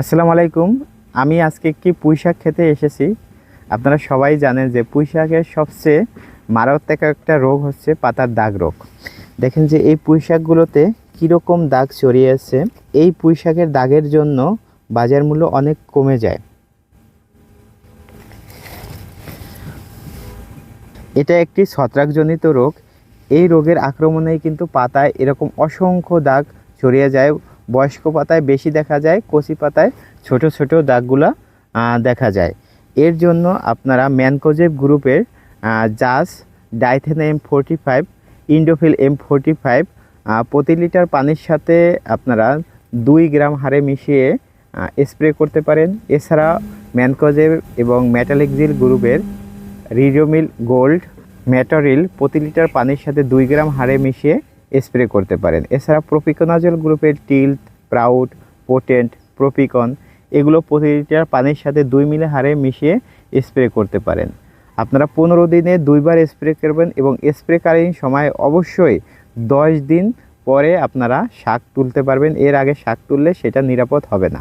আসসালামু আলাইকুম। আমি আজকে একটি পুঁই শাক খেতে এসেছি। আপনারা সবাই জানেন যে পুঁই শাকের সবচেয়ে মারাত্মক একটা রোগ হচ্ছে পাতার দাগ রোগ। দেখেন যে এই পুঁই শাকগুলোতে কীরকম দাগ ছড়িয়ে আছে। এই পুঁই শাকের দাগের জন্য বাজার মূল্য অনেক কমে যায়। এটা একটি ছত্রাকজনিত রোগ। এই রোগের আক্রমণেই কিন্তু পাতায় এরকম অসংখ্য দাগ ছড়িয়ে যায়। বয়স্ক পাতায় বেশি দেখা যায় কচি পাতায় ছোট ছোট দাগগুলা দেখা যায়। এর জন্য আপনারা ম্যানকোজেব গ্রুপের জাস, Dithane M forty five, Indofil M forty five প্রতি লিটার পানির সাথে আপনারা দুই গ্রাম হারে মিশিয়ে স্প্রে করতে পারেন। এছাড়া ম্যানকোজেব এবং মেটালিকজিল গ্রুপের রিজোমিল গোল্ড ম্যাটারিল প্রতি লিটার পানির সাথে দুই গ্রাম হারে মিশিয়ে স্প্রে করতে পারেন। এছাড়া প্রোপিকোনাজল গ্রুপের টিল্ট প্রাউড পোটেন্ট প্রোপিকন এগুলো প্রতি লিটার পানির সাথে দুই মিলে হারে মিশিয়ে স্প্রে করতে পারেন। আপনারা পনেরো দিনে দুইবার স্প্রে করবেন এবং স্প্রেকালীন সময় অবশ্যই দশ দিন পরে আপনারা শাক তুলতে পারবেন। এর আগে শাক তুললে সেটা নিরাপদ হবে না।